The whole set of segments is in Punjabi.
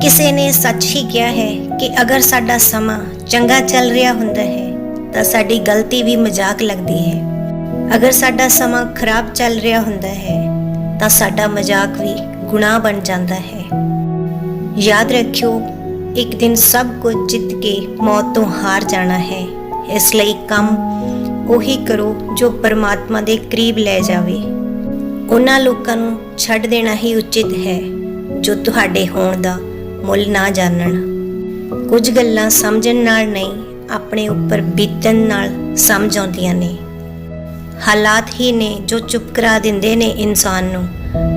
ਕਿਸੇ ਨੇ ਸੱਚ ਹੀ ਕਿਹਾ ਹੈ ਕਿ ਅਗਰ ਸਾਡਾ ਸਮਾਂ ਚੰਗਾ ਚੱਲ ਰਿਹਾ ਹੁੰਦਾ ਹੈ, ਤਾਂ ਸਾਡੀ ਗਲਤੀ ਵੀ ਮਜ਼ਾਕ ਲੱਗਦੀ ਹੈ। ਅਗਰ ਸਾਡਾ ਸਮਾਂ ਖਰਾਬ ਚੱਲ ਰਿਹਾ ਹੁੰਦਾ ਹੈ, ਤਾਂ ਸਾਡਾ ਮਜ਼ਾਕ ਵੀ ਗੁਨਾਹ ਬਣ ਜਾਂਦਾ ਹੈ। ਯਾਦ ਰੱਖਿਓ, ਇੱਕ ਦਿਨ ਸਭ ਕੁਝ ਜਿੱਤ ਕੇ ਮੌਤ ਤੋਂ ਹਾਰ ਜਾਣਾ ਹੈ। ਇਸ ਲਈ ਕੰਮ ਉਹੀ ਕਰੋ ਜੋ ਪਰਮਾਤਮਾ ਦੇ ਕਰੀਬ ਲੈ ਜਾਵੇ। ਉਹਨਾਂ ਲੋਕਾਂ ਨੂੰ ਛੱਡ ਦੇਣਾ ਹੀ ਉਚਿਤ ਹੈ, ਜੋ ਤੁਹਾਡੇ ਹੋਣ ਦਾ ਮੁੱਲ ਨਾ ਜਾਣਨ। ਕੁਝ ਗੱਲਾਂ ਸਮਝਣ ਨਾਲ ਨਹੀਂ, ਆਪਣੇ ਉੱਪਰ ਬੀਤਣ ਨਾਲ ਸਮਝ ਆਉਂਦੀਆਂ ਨੇ। ਹਾਲਾਤ ਹੀ ਨੇ ਜੋ ਚੁੱਪ ਕਰਾ ਦਿੰਦੇ ਨੇ ਇਨਸਾਨ ਨੂੰ।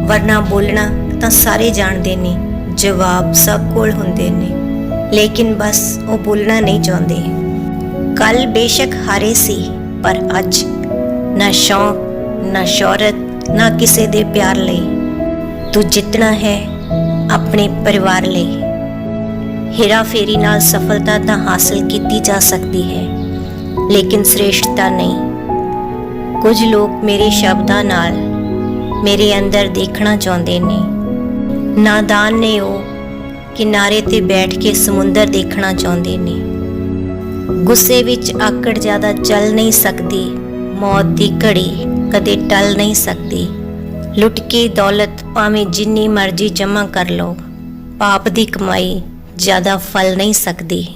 ਵਰਨਾ ਬੋਲਣਾ ਤਾਂ ਸਾਰੇ ਜਾਣਦੇ ਨੇ, ਜਵਾਬ ਸਭ ਕੋਲ ਹੁੰਦੇ ਨੇ। ਲੇਕਿਨ ਬਸ ਉਹ ਬੋਲਣਾ ਨਹੀਂ ਚਾਹੁੰਦੇ। ਕੱਲ ਬੇਸ਼ੱਕ ਹਾਰੇ ਸੀ, ਪਰ ਅੱਜ ਨਾ ਸ਼ੌਕ, ਨਾ ਸ਼ੌਹਰਤ, ਨਾ ਕਿਸੇ ਦੇ ਪਿਆਰ ਲਈ। ਤੂੰ ਜਿੱਤਣਾ ਹੈ ਆਪਣੇ ਪਰਿਵਾਰ ਲਈ। ਹੀਰਾ ਫੇਰੀ ਨਾਲ ਸਫਲਤਾ ਤਾਂ ਹਾਸਲ ਕੀਤੀ ਜਾ ਸਕਦੀ ਹੈ, ਲੇਕਿਨ ਸ੍ਰੇਸ਼ਟਤਾ ਨਹੀਂ। ਕੁਝ ਲੋਕ ਮੇਰੇ ਸ਼ਬਦਾਂ ਨਾਲ ਮੇਰੇ ਅੰਦਰ ਦੇਖਣਾ ਚਾਹੁੰਦੇ ਨੇ। ਨਾਦਾਨ ਨੇ ਉਹ ਕਿਨਾਰੇ ਤੇ ਬੈਠ ਕੇ ਸਮੁੰਦਰ ਦੇਖਣਾ ਚਾਹੁੰਦੇ ਨੇ। ਗੁੱਸੇ ਵਿੱਚ ਆਕੜ ਜ਼ਿਆਦਾ ਚੱਲ ਨਹੀਂ ਸਕਦੀ, ਮੌਤ ਦੀ ਘੜੀ ਕਦੇ ਟਲ ਨਹੀਂ ਸਕਦੀ। ਲੁੱਟ ਦੌਲਤ ਭਾਵੇਂ ਜਿੰਨੀ ਮਰਜ਼ੀ ਜਮ੍ਹਾਂ ਕਰ ਲਓ। ਪਾਪ ਦੀ ਕਮਾਈ ਜ਼ਿਆਦਾ ਫਲ ਨਹੀਂ ਸਕਦੀ।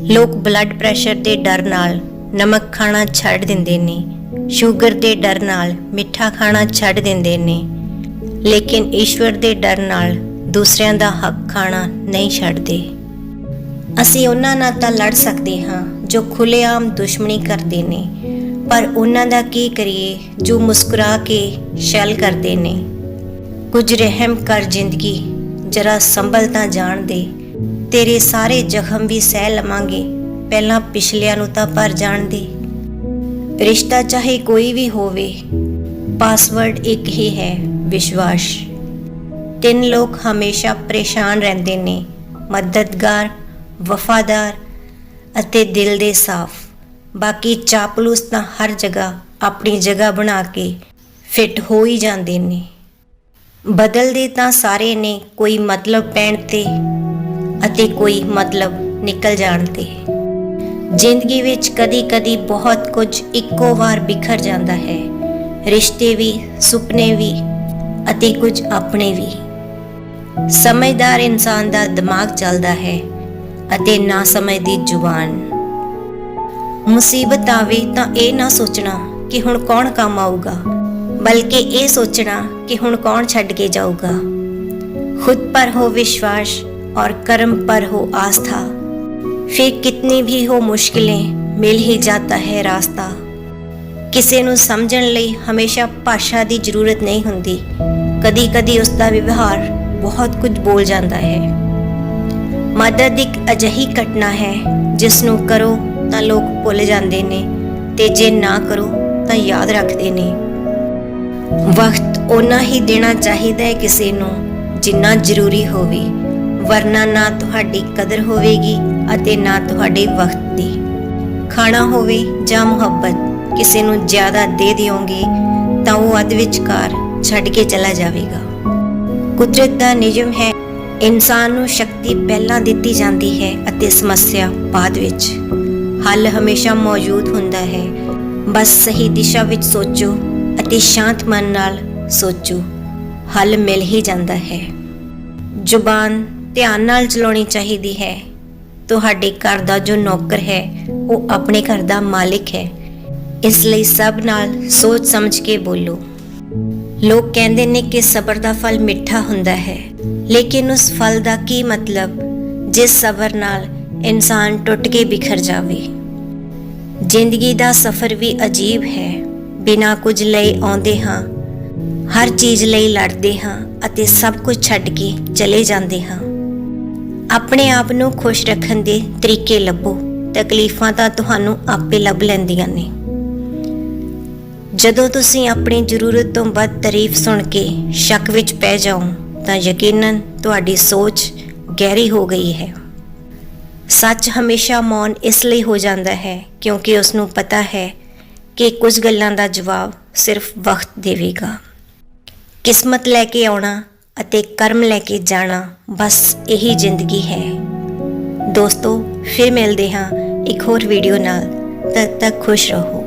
ਲੋਕ ਬਲੱਡ ਪ੍ਰੈਸ਼ਰ ਦੇ ਡਰ ਨਾਲ ਨਮਕ ਖਾਣਾ ਛੱਡ ਦਿੰਦੇ ਨੇ। ਸ਼ੂਗਰ ਦੇ ਡਰ ਨਾਲ ਮਿੱਠਾ ਖਾਣਾ ਛੱਡ ਦਿੰਦੇ ਨੇ। ਲੇਕਿਨ ਈਸ਼ਵਰ ਦੇ ਡਰ ਨਾਲ ਦੂਸਰਿਆਂ ਦਾ ਹੱਕ ਖਾਣਾ ਨਹੀਂ ਛੱਡਦੇ। ਅਸੀਂ ਉਹਨਾਂ ਨਾਲ ਤਾਂ ਲੜ ਸਕਦੇ ਹਾਂ ਜੋ ਖੁੱਲੇਆਮ ਦੁਸ਼ਮਣੀ ਕਰਦੇ ਨੇ। ਪਰ ਉਹਨਾਂ ਦਾ ਕੀ ਕਰੀਏ ਜੋ ਮੁਸਕਰਾ ਕੇ ਛਲ ਕਰਦੇ ਨੇ। ਕੁਝ ਰਹਿਮ ਕਰ ਜ਼ਿੰਦਗੀ, ਜਰਾ ਸੰਭਲ ਤਾਂ ਜਾਣ ਦੇ। ਤੇਰੇ ਸਾਰੇ ਜ਼ਖਮ ਵੀ ਸਹਿ ਲਵਾਂਗੇ, ਪਹਿਲਾਂ ਪਿਛਲਿਆਂ ਨੂੰ ਤਾਂ ਭਰ ਜਾਣ ਦੇ। ਰਿਸ਼ਤਾ ਚਾਹੇ ਕੋਈ ਵੀ ਹੋਵੇ ਪਾਸਵਰਡ ਇੱਕ ਹੀ ਹੈ, ਵਿਸ਼ਵਾਸ। ਤਿੰਨ ਲੋਕ ਹਮੇਸ਼ਾ ਪਰੇਸ਼ਾਨ ਰਹਿੰਦੇ ਨੇ, ਮਦਦਗਾਰ, ਵਫਾਦਾਰ ਅਤੇ ਦਿਲ ਦੇ ਸਾਫ਼। ਬਾਕੀ ਚਾਪਲੂਸ ਤਾਂ ਹਰ ਜਗ੍ਹਾ, ਆਪਣੀ ਜਗ੍ਹਾ ਬਣਾ ਕੇ ਫਿੱਟ ਹੋ ਹੀ ਜਾਂਦੇ ਨੇ। ਬਦਲਦੇ ਤਾਂ ਸਾਰੇ ਨੇ ਕੋਈ ਮਤਲਬ ਪੈਣ ਤੇ ਅਤੇ ਕੋਈ ਮਤਲਬ ਨਿਕਲ ਜਾਣ ਤੇ। ਜ਼ਿੰਦਗੀ ਵਿੱਚ ਕਦੀ-ਕਦੀ ਬਹੁਤ ਕੁਝ ਇੱਕੋ ਵਾਰ ਬਿਖਰ ਜਾਂਦਾ ਹੈ। ਰਿਸ਼ਤੇ ਵੀ, ਸੁਪਨੇ ਵੀ ਅਤੇ ਕੁਝ ਆਪਣੇ ਵੀ। ਸਮਝਦਾਰ ਇਨਸਾਨ ਦਾ ਦਿਮਾਗ ਚੱਲਦਾ ਹੈ ਅਤੇ ਨਾ ਸਮਝਦੀ ਜ਼ੁਬਾਨ। ਮੁਸੀਬਤ ਆਵੇ ਤਾਂ ਇਹ ਨਾ ਸੋਚਣਾ ਕਿ ਹੁਣ ਕੌਣ ਕੰਮ ਆਊਗਾ ਬਲਕਿ ਇਹ ਸੋਚਣਾ ਕਿ ਹੁਣ ਕੌਣ ਛੱਡ ਕੇ ਜਾਊਗਾ खुद पर हो विश्वास और कर्म पर हो आस्था फिर कितनी भी हो मुश्किलें मिल ही जाता है रास्ता ਕਿਸੇ ਨੂੰ ਸਮਝਣ ਲਈ ਹਮੇਸ਼ਾ ਭਾਸ਼ਾ ਦੀ ਜ਼ਰੂਰਤ ਨਹੀਂ ਹੁੰਦੀ ਕਦੀ-ਕਦੀ ਉਸ ਦਾ ਵਿਵਹਾਰ ਬਹੁਤ ਕੁਝ ਬੋਲ ਜਾਂਦਾ ਹੈ ਮਦਦ ਇੱਕ ਅਜਿਹੀ ਘਟਨਾ ਹੈ ਜਿਸ ਨੂੰ ਕਰੋ ਤਾਂ ਲੋਕ ਭੁੱਲ ਜਾਂਦੇ ਨੇ ਤੇ ਜੇ ਨਾ ਕਰੋ ਤਾਂ ਯਾਦ ਰੱਖਦੇ ਨੇ। ਵਕਤ ਉਹਨਾਂ ਹੀ ਦੇਣਾ ਚਾਹੀਦਾ ਹੈ ਕਿਸੇ ਨੂੰ ਜਿੰਨਾ ਜ਼ਰੂਰੀ ਹੋਵੇ, ਵਰਨਾ ਨਾ ਤੁਹਾਡੀ ਕਦਰ ਹੋਵੇਗੀ ਅਤੇ ਨਾ ਤੁਹਾਡੇ ਵਕਤ ਦੀ। ਖਾਣਾ ਹੋਵੇ ਜਾਂ ਮੁਹੱਬਤ, ਕਿਸੇ ਨੂੰ ਜ਼ਿਆਦਾ ਦੇ ਦਿਓਗੇ ਤਾਂ ਉਹ ਅੱਧ ਵਿਚਕਾਰ ਛੱਡ ਕੇ ਚਲਾ ਜਾਵੇਗਾ। ਕੁਦਰਤ ਦਾ ਨਿਯਮ ਹੈ, ਇਨਸਾਨ ਨੂੰ ਸ਼ਕਤੀ ਪਹਿਲਾਂ ਦਿੱਤੀ ਜਾਂਦੀ ਹੈ ਅਤੇ ਸਮੱਸਿਆ ਬਾਅਦ ਵਿੱਚ। ਹੱਲ ਹਮੇਸ਼ਾ ਮੌਜੂਦ ਹੁੰਦਾ ਹੈ। ਬਸ ਸਹੀ ਦਿਸ਼ਾ ਵਿੱਚ ਸੋਚੋ ਅਤੇ ਸ਼ਾਂਤ ਮਨ ਨਾਲ ਸੋਚੋ। ਹੱਲ ਮਿਲ ਹੀ ਜਾਂਦਾ ਹੈ। ਜ਼ੁਬਾਨ ਧਿਆਨ ਨਾਲ ਚਲਾਉਣੀ ਚਾਹੀਦੀ ਹੈ। ਤੁਹਾਡੇ ਘਰ ਦਾ ਜੋ ਨੌਕਰ ਹੈ, ਉਹ ਆਪਣੇ ਘਰ ਦਾ ਮਾਲਿਕ ਹੈ। ਇਸ ਲਈ ਸਭ ਨਾਲ ਸੋਚ ਸਮਝ ਕੇ ਬੋਲੋ। ਲੋਕ ਕਹਿੰਦੇ ਨੇ ਕਿ ਸਬਰ ਦਾ ਫਲ ਮਿੱਠਾ ਹੁੰਦਾ ਹੈ। ਲੇਕਿਨ ਉਸ ਫਲ ਦਾ ਕੀ ਮਤਲਬ? ਜਿਸ ਸਬਰ ਨਾਲ ਇਨਸਾਨ ਟੁੱਟ ਕੇ ਬਿਖਰ ਜਾਵੇ। ਜ਼ਿੰਦਗੀ ਦਾ ਸਫ਼ਰ ਵੀ ਅਜੀਬ ਹੈ। ਬਿਨਾਂ ਕੁਝ ਲਈ ਆਉਂਦੇ ਹਾਂ, ਹਰ ਚੀਜ਼ ਲਈ ਲੜਦੇ ਹਾਂ ਅਤੇ ਸਭ ਕੁਝ ਛੱਡ ਕੇ ਚਲੇ ਜਾਂਦੇ ਹਾਂ। ਆਪਣੇ ਆਪ ਨੂੰ ਖੁਸ਼ ਰੱਖਣ ਦੇ ਤਰੀਕੇ ਲੱਭੋ, ਤਕਲੀਫਾਂ ਤਾਂ ਤੁਹਾਨੂੰ ਆਪੇ ਲੱਭ ਲੈਂਦੀਆਂ ਨੇ। ਜਦੋਂ ਤੁਸੀਂ ਆਪਣੀ ਜ਼ਰੂਰਤ ਤੋਂ ਵੱਧ ਤਾਰੀਫ ਸੁਣ ਕੇ ਸ਼ੱਕ ਵਿੱਚ ਪੈ ਜਾਓ, ਤਾਂ ਯਕੀਨਨ ਤੁਹਾਡੀ ਸੋਚ ਗਹਿਰੀ ਹੋ ਗਈ ਹੈ। ਸੱਚ ਹਮੇਸ਼ਾ ਮੌਨ ਇਸ ਲਈ ਹੋ ਜਾਂਦਾ ਹੈ ਕਿਉਂਕਿ ਉਸ ਨੂੰ ਪਤਾ ਹੈ ਕਿ ਕੁਝ ਗੱਲਾਂ ਦਾ ਜਵਾਬ ਸਿਰਫ ਵਕਤ ਦੇਵੇਗਾ। ਕਿਸਮਤ ਲੈ ਕੇ ਆਉਣਾ ਅਤੇ ਕਰਮ ਲੈ ਕੇ ਜਾਣਾ ਬਸ ਇਹੀ ਜ਼ਿੰਦਗੀ ਹੈ। ਦੋਸਤੋ, ਫਿਰ ਮਿਲਦੇ ਹਾਂ ਇੱਕ ਹੋਰ ਵੀਡੀਓ ਨਾਲ। ਤਦ ਤੱਕ ਖੁਸ਼ ਰਹੋ।